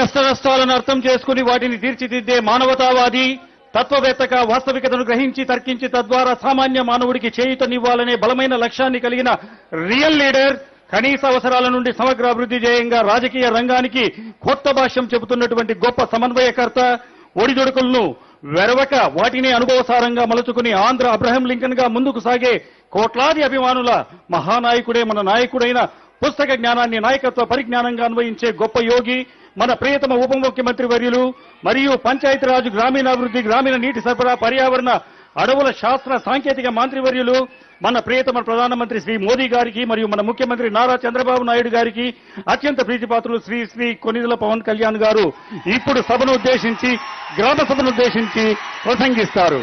కష్టనష్టాలను అర్థం చేసుకుని వాటిని తీర్చిదిద్దే మానవతావాది తత్వవేత్తగా వాస్తవికతను గ్రహించి తర్కించి తద్వారా సామాన్య మానవుడికి చేయుతనివ్వాలనే బలమైన లక్ష్యాన్ని కలిగిన రియల్ లీడర్ కనీస అవసరాల నుండి సమగ్ర అభివృద్ధి ధ్యేయంగా రాజకీయ రంగానికి కొత్త భాష్యం చెబుతున్నటువంటి గొప్ప సమన్వయకర్త ఒడిదొడుకులను వెరవక వాటిని అనుభవసారంగా మలుచుకుని ఆంధ్ర అబ్రహం లింకన్గా ముందుకు సాగే కోట్లాది అభిమానుల మహానాయకుడే మన నాయకుడైన పుస్తక జ్ఞానాన్ని నాయకత్వ పరిజ్ఞానంగా అన్వయించే గొప్ప యోగి మన ప్రియతమ ఉప ముఖ్యమంత్రి వర్యులు మరియు పంచాయతీరాజ్ గ్రామీణాభివృద్ధి గ్రామీణ నీటి సరఫరా పర్యావరణ అడవుల శాస్త్ర సాంకేతిక మంత్రివర్యులు మన ప్రియతమ ప్రధానమంత్రి శ్రీ మోదీ గారికి మరియు మన ముఖ్యమంత్రి నారా చంద్రబాబు నాయుడు గారికి అత్యంత ప్రీతిపాత్రులు శ్రీ శ్రీ కొనిదల పవన్ కళ్యాణ్ గారు ఇప్పుడు సభను ఉద్దేశించి గ్రామ సభను ఉద్దేశించి ప్రసంగిస్తారు.